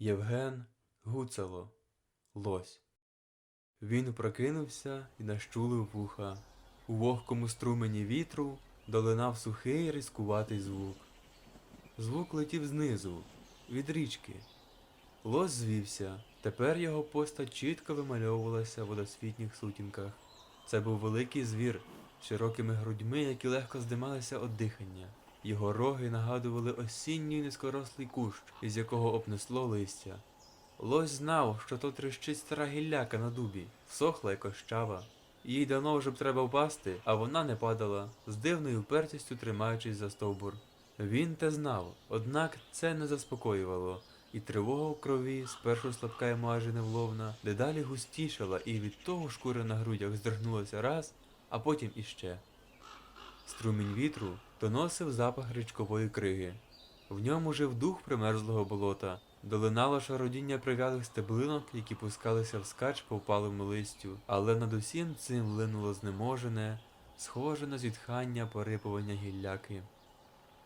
Євген Гуцало Лось. Він прокинувся і нащулив вуха. У вогкому струмені вітру долинав сухий різкуватий звук. Звук летів знизу, від річки. Лось звівся. Тепер його постать чітко вимальовувалася в водосвітніх сутінках. Це був великий звір з широкими грудьми, які легко здималися від дихання. Його роги нагадували осінній низькорослий кущ, із якого обнесло листя. Лось знав, що то трещить стара гілляка на дубі, сохла й кощава. Їй давно вже б треба впасти, а вона не падала, з дивною впертістю тримаючись за стовбур. Він те знав, однак це не заспокоювало, і тривога в крові, спершу слабка й майже невловна, дедалі густішала, і від того шкура на грудях здригнулася раз, а потім іще. Струмінь вітру доносив запах річкової криги. В ньому жив дух примерзлого болота, долинало шародіння прив'ялих стеблинок, які пускалися вскач по впалому листю, але над усім цим линуло знеможене, схоже на зітхання порипування гілляки.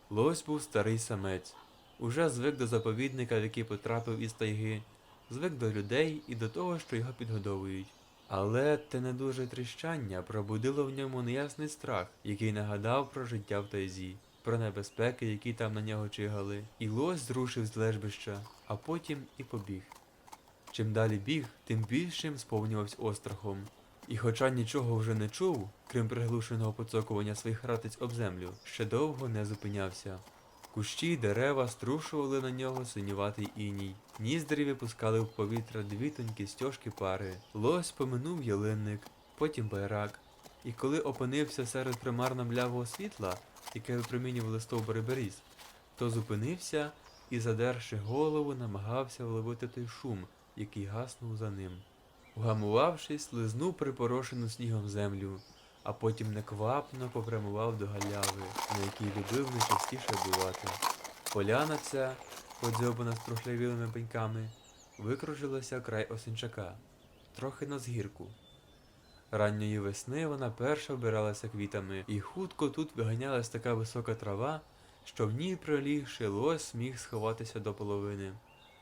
Лось був старий самець, уже звик до заповідника, в який потрапив із тайги, звик до людей і до того, що його підгодовують. Але те недуже тріщання пробудило в ньому неясний страх, який нагадав про життя в тайзі, про небезпеки, які там на нього чигали, і лось зрушив з лежбища, а потім і побіг. Чим далі біг, тим більшим сповнювався острахом. І хоча нічого вже не чув, крім приглушеного поцокування своїх ратиць об землю, ще довго не зупинявся. Кущі й дерева струшували на нього синюватий іній. Ніздрі випускали в повітря дві тонкі стяжки пари. Лось поминув ялинник, потім байрак. І коли опинився серед примарно млявого світла, яке випромінювали стовбури беріз, то зупинився і, задерши голову, намагався вловити той шум, який гаснув за ним. Вгамувавшись, лизнув припорошену снігом землю, а потім неквапно попрямував до галяви, на якій любив найчастіше бувати. Поляна ця, подзьобана струхлявілими пеньками, викружилася край осинчака, трохи на згірку. Ранньої весни вона перша вбиралася квітами, і хутко тут виганялась така висока трава, що в ній пролігши лось міг сховатися до половини.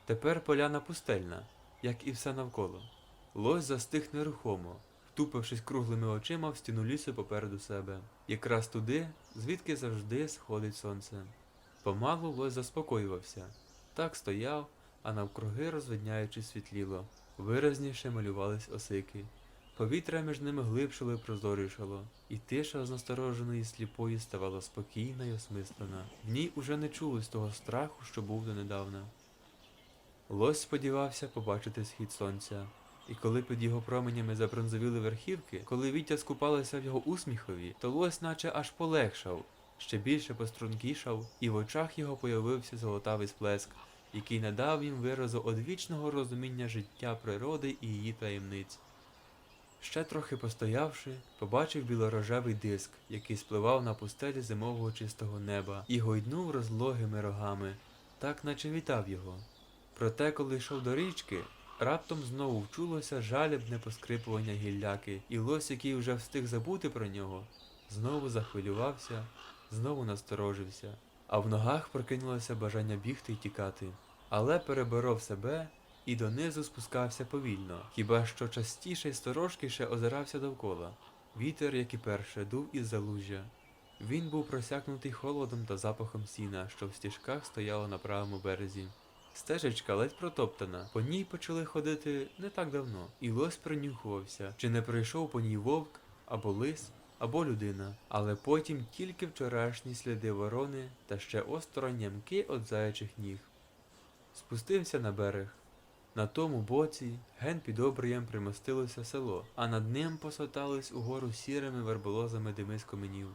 Тепер поляна пустельна, як і все навколо. Лось застиг нерухомо, втупившись круглими очима в стіну лісу попереду себе, якраз туди, звідки завжди сходить сонце. Помалу лось заспокоювався, так стояв, а навкруги розвидняючи світліло, виразніше малювались осики. Повітря між ними глибшило і прозорішало, і тиша з настороженої сліпої ставала спокійна й осмислена. В ній уже не чулось того страху, що був донедавна. Лось сподівався побачити схід сонця, і коли під його променями забронзовіли верхівки, коли Вітя скупалася в його усміхові, то лось наче аж полегшав, ще більше пострункішав, і в очах його появився золотавий сплеск, який надав їм виразу одвічного розуміння життя природи і її таємниць. Ще трохи постоявши, побачив білорожевий диск, який спливав на пустелі зимового чистого неба, і гойднув розлогими рогами, так наче вітав його. Проте, коли йшов до річки, раптом знову вчулося жалібне поскрипування гілляки, і лось, який вже встиг забути про нього, знову захвилювався, знову насторожився, а в ногах прокинулося бажання бігти й тікати. Але переборов себе і донизу спускався повільно, хіба що частіше й сторожкіше озирався довкола. Вітер, як і перше, дув із залужжя. Він був просякнутий холодом та запахом сіна, що в стіжках стояло на правому березі. Стежечка ледь протоптана, по ній почали ходити не так давно, і лось принюхувався, чи не прийшов по ній вовк, або лис, або людина, але потім тільки вчорашні сліди ворони та ще осторонь нямки від заячих ніг. Спустився на берег. На тому боці ген під обрієм примостилося село, а над ним посотались угору сірими верболозами дими каменів.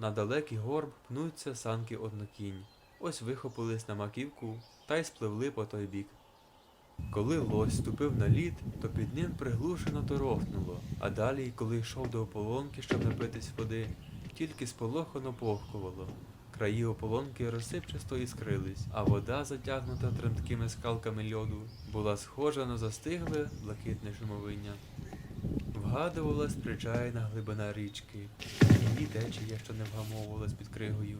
На далекий горб пнуться санки однокінь. Ось вихопились на маківку та й спливли по той бік. Коли лось ступив на лід, то під ним приглушено торохнуло, а далі, коли йшов до ополонки, щоб напитись води, тільки сполохано похкувало. Краї ополонки розсипчасто іскрились, а вода, затягнута тремткими скалками льоду, була схожа на застигле блакитне шумовиння. Вгадувалась причайна глибина річки, її течія, що не вгамовувалась під кригою.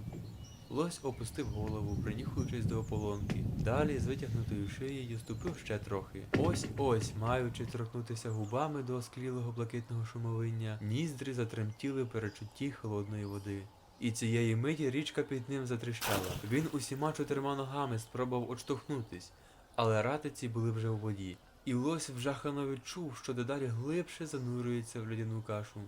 Лось опустив голову, принюхуючись до ополонки. Далі з витягнутою шиєю ступив ще трохи. Ось ось, маючи торкнутися губами до осклілого блакитного шумовиння, ніздри затремтіли перечутті холодної води. І цієї миті річка під ним затріщала. Він усіма чотирма ногами спробував отштовхнутись, але ратиці були вже у воді. І лось вжахано відчув, що дедалі глибше занурюється в льодяну кашу.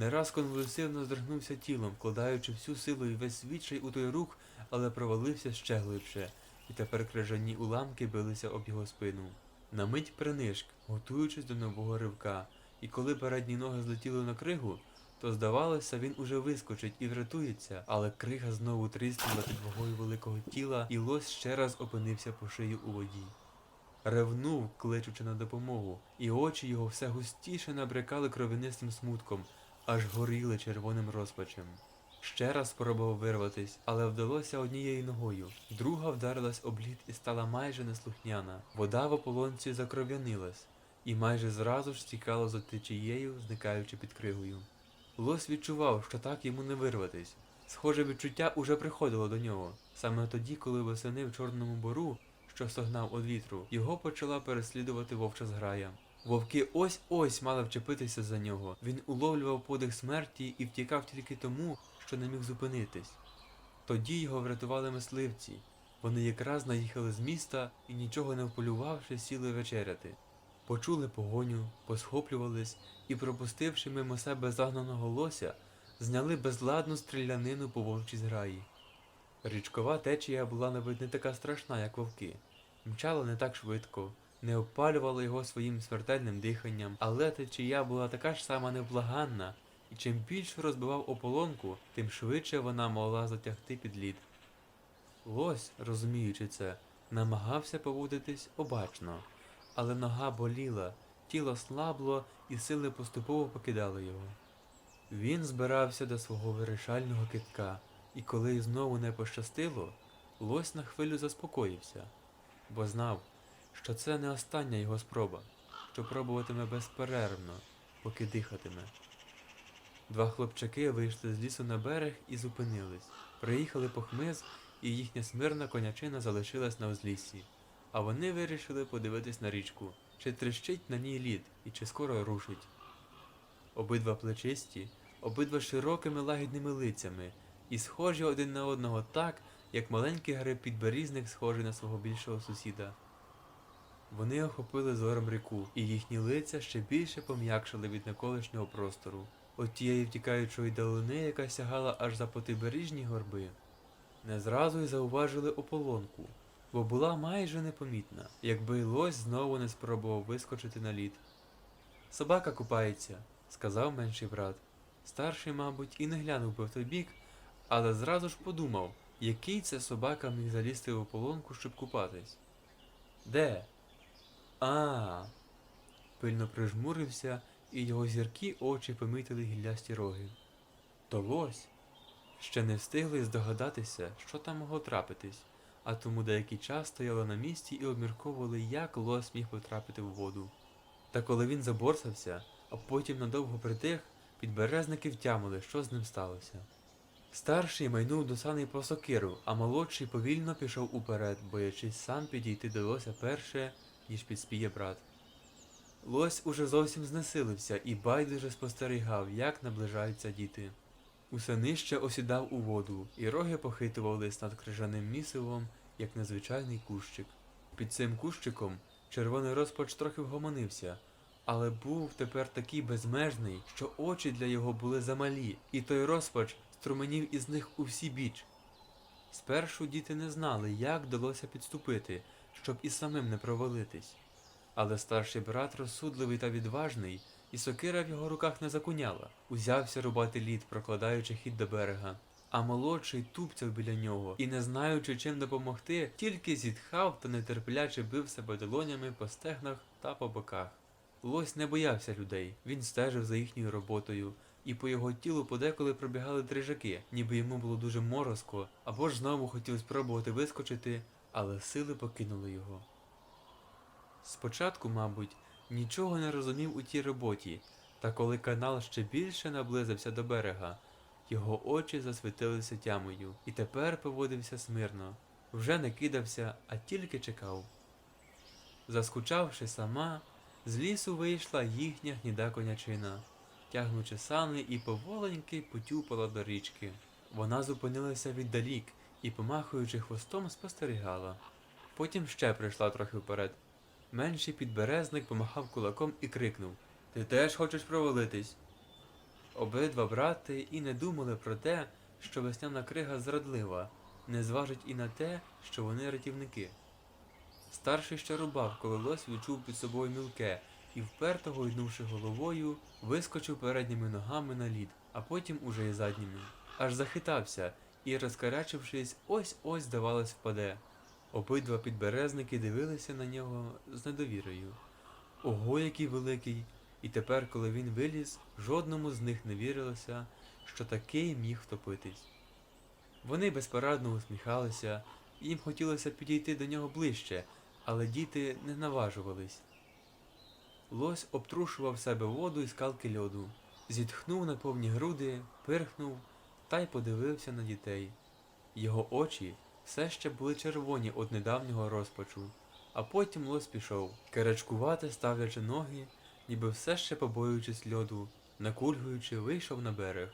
Не раз конвульсивно здригнувся тілом, вкладаючи всю силу і весь відчай у той рух, але провалився ще глибше, і тепер крижані уламки билися об його спину. На мить принишк, готуючись до нового ривка, і коли передні ноги злетіли на кригу, то здавалося, він уже вискочить і врятується, але крига знову тріснула під вагою великого тіла, і лось ще раз опинився по шию у воді. Ревнув, кличучи на допомогу, і очі його все густіше набрякали кровянистим смутком, аж горіли червоним розпачем. Ще раз спробував вирватись, але вдалося однією ногою. Друга вдарилась об лід і стала майже неслухняна. Вода в ополонці закров'янилась, і майже зразу ж стікала за течією, зникаючи під кригою. Лось відчував, що так йому не вирватись. Схоже відчуття уже приходило до нього. Саме тоді, коли восени в Чорному бору, що стогнав од вітру, його почала переслідувати вовча зграя. Вовки ось-ось мали вчепитися за нього. Він уловлював подих смерті і втікав тільки тому, що не міг зупинитись. Тоді його врятували мисливці. Вони якраз наїхали з міста і, нічого не вполювавши, сіли вечеряти. Почули погоню, посхоплювались і, пропустивши мимо себе загнаного лося, зняли безладну стрілянину по вовчій зграї. Річкова течія була навіть не така страшна, як вовки. Мчала не так швидко, не опалювала його своїм смертельним диханням, але течія була така ж сама невблаганна, і чим більше розбивав ополонку, тим швидше вона могла затягти під лід. Лось, розуміючи це, намагався поводитись обачно, але нога боліла, тіло слабло і сили поступово покидали його. Він збирався до свого вирішального китка, і коли знову не пощастило, лось на хвилю заспокоївся, бо знав, що це не остання його спроба, що пробуватиме безперервно, поки дихатиме. Два хлопчаки вийшли з лісу на берег і зупинились. Приїхали по хмиз, і їхня смирна конячина залишилась на узліссі. А вони вирішили подивитись на річку, чи тріщить на ній лід і чи скоро рушить. Обидва плечисті, обидва широкими лагідними лицями, і схожі один на одного так, як маленький гриб підберізник схожий на свого більшого сусіда. Вони охопили зором ріку, і їхні лиця ще більше пом'якшили від навколишнього простору, от тієї втікаючої долини, яка сягала аж за потибережні горби. Не зразу й зауважили ополонку, бо була майже непомітна, якби лось знову не спробував вискочити на лід. Собака купається, сказав менший брат. Старший, мабуть, і не глянув би в той бік, але зразу ж подумав, який це собака міг залізти в ополонку, щоб купатись. Де? А. Пильно прижмурився, і його зіркі очі помітили гіллясті роги. То лось. Ще не встигли здогадатися, що там могло трапитись, а тому деякий час стояли на місці і обмірковували, як лось міг потрапити в воду. Та коли він заборсався, а потім надовго притих, підберезники втямили, що з ним сталося. Старший майнув до саней по сокиру, а молодший повільно пішов уперед, боячись сам підійти до лося перше, ніж підспіє брат. Лось уже зовсім знесилився і байдуже спостерігав, як наближаються діти. Усе нижче осідав у воду, і роги похитувались над крижаним місивом, як незвичайний кущик. Під цим кущиком червоний розпач трохи вгомонився, але був тепер такий безмежний, що очі для його були замалі, і той розпач струменів із них у всі біч. Спершу діти не знали, як вдалося підступити, щоб і самим не провалитись. Але старший брат розсудливий та відважний, і сокира в його руках не закуняла, узявся рубати лід, прокладаючи хід до берега. А молодший тупцяв біля нього і, не знаючи, чим допомогти, тільки зітхав та нетерпляче бив себе долонями по стегнах та по боках. Лось не боявся людей, він стежив за їхньою роботою, і по його тілу подеколи пробігали дрижаки, ніби йому було дуже морозко, або ж знову хотів спробувати вискочити, але сили покинули його. Спочатку, мабуть, нічого не розумів у тій роботі, та коли канал ще більше наблизився до берега, його очі засвітилися тямою, і тепер поводився смирно, вже не кидався, а тільки чекав. Заскучавши сама, з лісу вийшла їхня гніда конячина, тягнучи сани і поволеньки потюпала до річки. Вона зупинилася віддалік і, помахуючи хвостом, спостерігала. Потім ще прийшла трохи вперед. Менший підберезник помахав кулаком і крикнув Ти теж хочеш провалитись? Обидва брати і не думали про те, що весняна крига зрадлива, не зважить і на те, що вони рятівники. Старший ще рубав, коли лось відчув під собою мілке і, вперто гойнувши головою, вискочив передніми ногами на лід, а потім уже й задніми. Аж захитався і, розкарячившись, ось-ось, здавалось, впаде. Обидва підберезники дивилися на нього з недовірою. Ого, який великий! І тепер, коли він виліз, жодному з них не вірилося, що такий міг втопитись. Вони безпорадно усміхалися, їм хотілося підійти до нього ближче, але діти не наважувались. Лось обтрушував себе воду із скалки льоду, зітхнув на повні груди, пирхнув та й подивився на дітей. Його очі все ще були червоні від недавнього розпачу, а потім лось пішов, керечкувати, ставлячи ноги, ніби все ще побоюючись льоду, накульгуючи, вийшов на берег.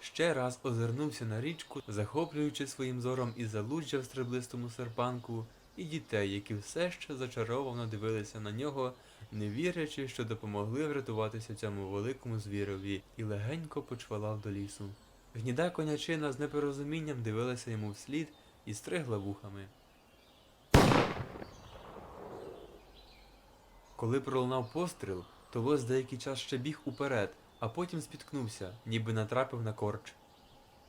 Ще раз озирнувся на річку, захоплюючи своїм зором і залужжя в стреблистому серпанку, і дітей, які все ще зачаровано дивилися на нього, не вірячи, що допомогли врятуватися цьому великому звірові, і легенько почвалав до лісу. Гніда конячина з непорозумінням дивилася йому вслід і стригла вухами. Коли пролунав постріл, то лось деякий час ще біг уперед, а потім спіткнувся, ніби натрапив на корч.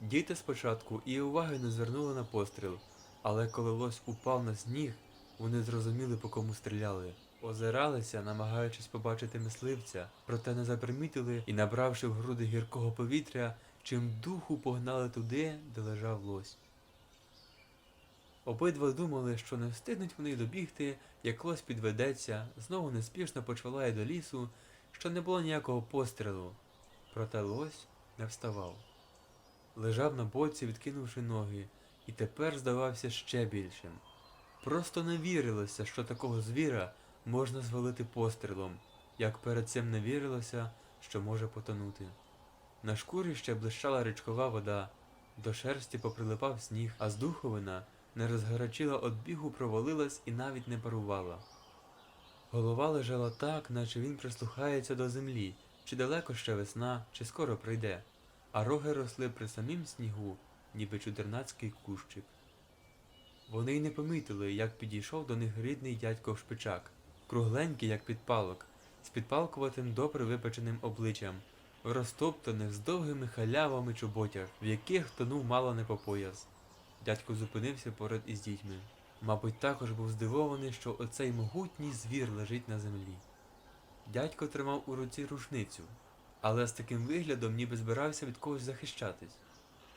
Діти спочатку і уваги не звернули на постріл, але коли лось упав на сніг, вони зрозуміли, по кому стріляли. Озиралися, намагаючись побачити мисливця, проте не запримітили і, набравши в груди гіркого повітря, чим духу погнали туди, де лежав лось. Обидва думали, що не встигнуть вони добігти, як лось підведеться, знову неспішно почвалає до лісу, що не було ніякого пострілу. Проте лось не вставав. Лежав на боці, відкинувши ноги, і тепер здавався ще більшим. Просто не вірилося, що такого звіра можна звалити пострілом, як перед цим не вірилося, що може потонути. На шкурі ще блищала річкова вода, до шерсті поприлипав сніг, а з духовина не розгарячила од бігу, провалилась і навіть не парувала. Голова лежала так, наче він прислухається до землі, чи далеко ще весна, чи скоро прийде, а роги росли при самім снігу, ніби чудернацький кущик. Вони й не помітили, як підійшов до них рідний дядько шпичак, кругленький, як підпалок, з підпалкуватим добре випеченим обличчям, розтоптаних з довгими халявами чоботях, в яких тонув мало не по пояс. Дядько зупинився поряд із дітьми. Мабуть, також був здивований, що оцей могутній звір лежить на землі. Дядько тримав у руці рушницю, але з таким виглядом ніби збирався від когось захищатись.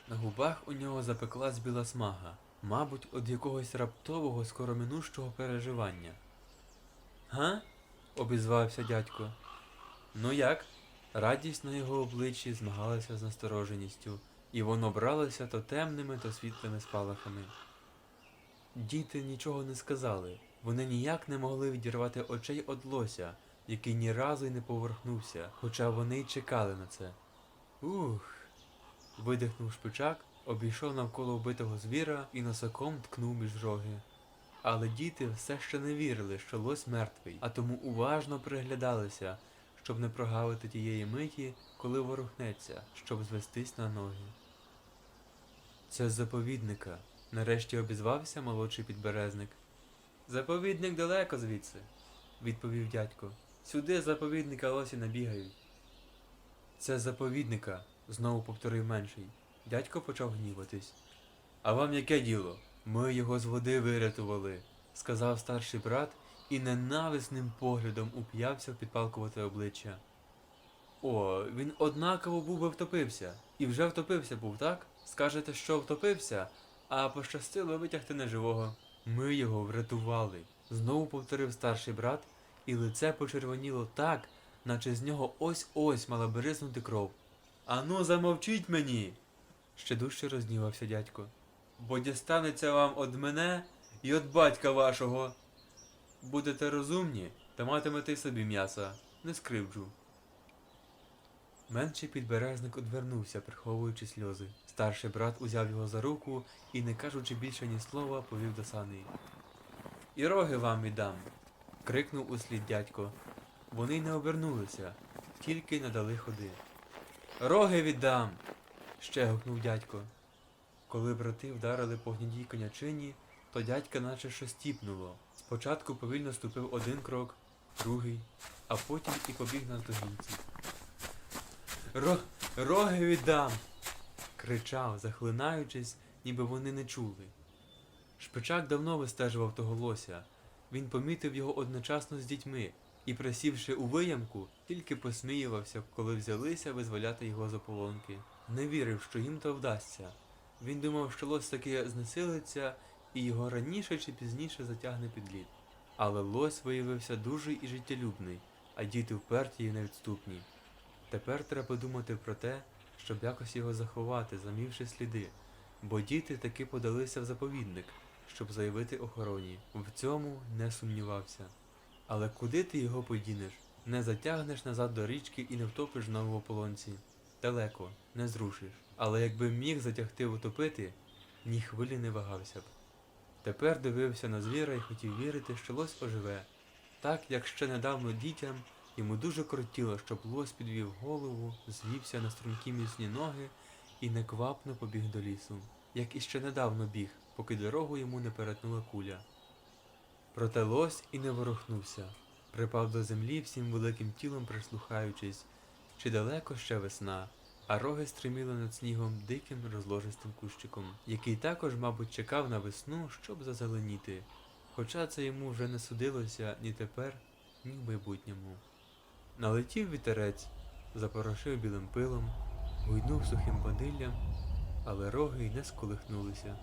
На губах у нього запеклась біла смага, мабуть, від якогось раптового скороминущого переживання. Га? обізвався дядько. Ну як? Радість на його обличчі змагалася з настороженістю, і воно бралося то темними, то світлими спалахами. Діти нічого не сказали, вони ніяк не могли відірвати очей від лося, який ні разу й не поверхнувся, хоча вони й чекали на це. Ух. Видихнув шпичак, обійшов навколо вбитого звіра і носоком ткнув між роги. Але діти все ще не вірили, що лось мертвий, а тому уважно приглядалися, щоб не прогавити тієї миті, коли ворухнеться, щоб звестись на ноги. Це заповідника, нарешті обізвався молодший підберезник. Заповідник далеко звідси, відповів дядько. Сюди заповідника лосі набігають. Це заповідника, знову повторив менший. Дядько почав гніватись. А вам яке діло? Ми його з води вирятували, сказав старший брат і ненависним поглядом уп'явся підпалкувати обличчя. О, він однаково був би втопився. І вже втопився був, так? Скажете, що втопився, а пощастило витягти неживого. Ми його врятували, знову повторив старший брат, і лице почервоніло так, наче з нього ось-ось мала бризнути кров. Ану, замовчіть мені. Ще дужче рознівався дядько. Бо дістанеться вам од мене і од батька вашого. Будете розумні, та матимете й собі м'яса, не скривджу. Менший підберезник одвернувся, приховуючи сльози. Старший брат узяв його за руку і, не кажучи більше ні слова, повів до саней. І роги вам віддам. крикнув услід дядько. Вони не обернулися, тільки надали ходи. Роги віддам. ще гукнув дядько. Коли брати вдарили по гнідій конячині, то дядька наче щось тіпнуло. Спочатку повільно ступив один крок, другий, а потім і побіг наздогінці. Ро... Роги віддам. кричав, захлинаючись, ніби вони не чули. Шпичак давно вистежував того лося. Він помітив його одночасно з дітьми і, присівши у виямку, тільки посміювався, коли взялися визволяти його з ополонки. Не вірив, що їм то вдасться. Він думав, що лось таки знесилиться і його раніше чи пізніше затягне під лід. Але лось виявився дуже і життєлюбний, а діти вперті і невідступні. Тепер треба думати про те, щоб якось його заховати, замівши сліди, бо діти таки подалися в заповідник, щоб заявити охороні. В цьому не сумнівався. Але куди ти його подінеш? Не затягнеш назад до річки і не втопиш знову в ополонці. Далеко, не зрушиш. Але якби міг затягти утопити, ні хвилі не вагався б. Тепер дивився на звіра і хотів вірити, що лось оживе, так як ще недавно дітям йому дуже кортіло, щоб лось підвів голову, звівся на стрункі міцні ноги і неквапно побіг до лісу, як і ще недавно біг, поки дорогу йому не перетнула куля. Проте лось і не ворухнувся, припав до землі всім великим тілом прислухаючись, чи далеко ще весна, а роги стриміли над снігом диким розложистим кущиком, який також, мабуть, чекав на весну, щоб зазеленіти, хоча це йому вже не судилося ні тепер, ні в майбутньому. Налетів вітерець, запорошив білим пилом, гуйнув сухим бадиллям, але роги й не сколихнулися.